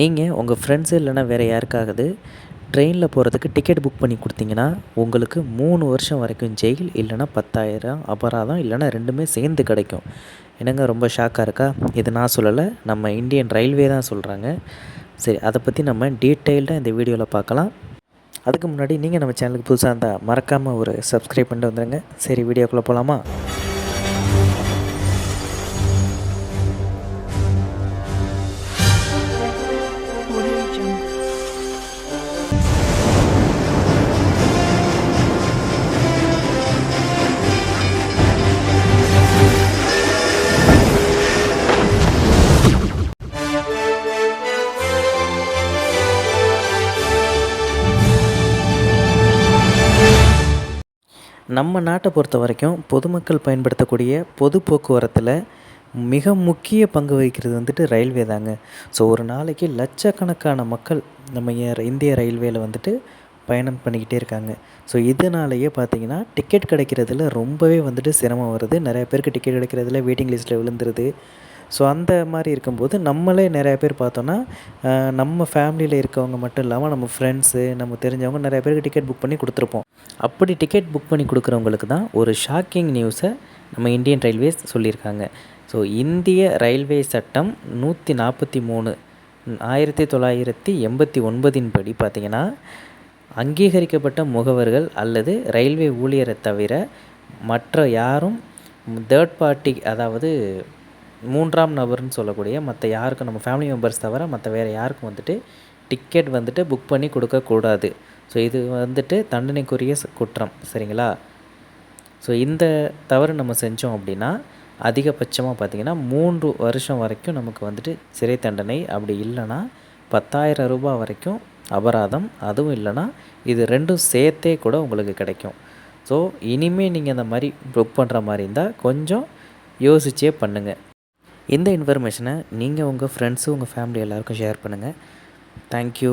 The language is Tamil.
நீங்கள் உங்கள் ஃப்ரெண்ட்ஸு இல்லைனா வேறு யாருக்காவது ட்ரெயினில் போகிறதுக்கு டிக்கெட் புக் பண்ணி கொடுத்தீங்கன்னா உங்களுக்கு மூணு வருஷம் வரைக்கும் ஜெயில் இல்லைனா பத்தாயிரம் அபராதம் இல்லைனா ரெண்டுமே சேர்ந்து கிடைக்கும். என்னங்க ரொம்ப ஷாக்காக இருக்கா? இது நான் சொல்லலை நம்ம இந்தியன் ரயில்வே தான் சொல்கிறாங்க சரி அதை பற்றி நம்ம டீட்டெயில்டாக இந்த வீடியோவில் பார்க்கலாம். அதுக்கு முன்னாடி நீங்கள் நம்ம சேனலுக்கு புதுசாக இருந்தால் மறக்காமல் ஒரு சப்ஸ்கிரைப் பண்ணிட்டு வந்துடுங்க சரி வீடியோக்குள்ளே போகலாமா நம்ம நாட்டை பொறுத்த வரைக்கும் பொதுமக்கள் பயன்படுத்தக்கூடிய பொது போக்குவரத்தில் மிக முக்கிய பங்கு வகிக்கிறது வந்துட்டு ரயில்வே தாங்க. ஸோ ஒரு நாளைக்கு லட்சக்கணக்கான மக்கள் நம்ம இந்திய ரயில்வேல வந்துட்டு பயணம் பண்ணிக்கிட்டே இருக்காங்க. ஸோ இதனாலேயே பார்த்தீங்கன்னா டிக்கெட் கிடைக்கிறதுல ரொம்பவே வந்துட்டு சிரமம் வருது. நிறைய பேருக்கு டிக்கெட் கிடைக்கிறதுல வெயிட்டிங் லிஸ்ட்டில் விழுந்துருது. ஸோ அந்த மாதிரி இருக்கும்போது நம்மளே நிறைய பேர் பார்த்தோன்னா நம்ம ஃபேமிலியில் இருக்கவங்க மட்டும் இல்லாமல் நம்ம ஃப்ரெண்ட்ஸு நம்ம தெரிஞ்சவங்க நிறைய பேருக்கு டிக்கெட் புக் பண்ணி கொடுத்துருப்போம். அப்படி டிக்கெட் புக் பண்ணி கொடுக்குறவங்களுக்கு தான் ஒரு ஷாக்கிங் நியூஸை நம்ம இந்தியன் ரயில்வேஸ் சொல்லியிருக்காங்க. ஸோ இந்திய ரயில்வே சட்டம் நூற்றி நாற்பத்தி மூணு ஆயிரத்தி தொள்ளாயிரத்தி எண்பத்தி ஒன்பதின் படி பார்த்திங்கன்னா அங்கீகரிக்கப்பட்ட முகவர்கள் அல்லது ரயில்வே ஊழியரை தவிர மற்ற யாரும் தேர்ட் பார்ட்டி அதாவது மூன்றாம் நபர்னு சொல்லக்கூடிய மற்ற யாருக்கும் நம்ம ஃபேமிலி மெம்பர்ஸ் தவிர மற்ற வேறு யாருக்கும் வந்துட்டு டிக்கெட் வந்துட்டு புக் பண்ணி கொடுக்கக்கூடாது ஸோ இது வந்துட்டு தண்டனைக்குரிய குற்றம். சரிங்களா? ஸோ இந்த தவறு நம்ம செஞ்சோம் அப்படின்னா அதிகபட்சமாக பார்த்திங்கன்னா மூன்று வருஷம் வரைக்கும் நமக்கு வந்துட்டு சிறை தண்டனை அப்படி இல்லைன்னா பத்தாயிரம் ரூபாய் வரைக்கும் அபராதம் அதுவும் இல்லைன்னா இது ரெண்டும் சேர்த்தே கூட உங்களுக்கு கிடைக்கும். ஸோ இனிமேல் நீங்கள் அந்த மாதிரி புக் பண்ணுற மாதிரி இருந்தால் கொஞ்சம் யோசிச்சே பண்ணுங்கள் இந்த இன்ஃபர்மேஷனை நீங்கள் உங்கள் ஃப்ரெண்ட்ஸு உங்கள் ஃபேமிலி எல்லாருக்கும் ஷேர் பண்ணுங்கள் தேங்க்யூ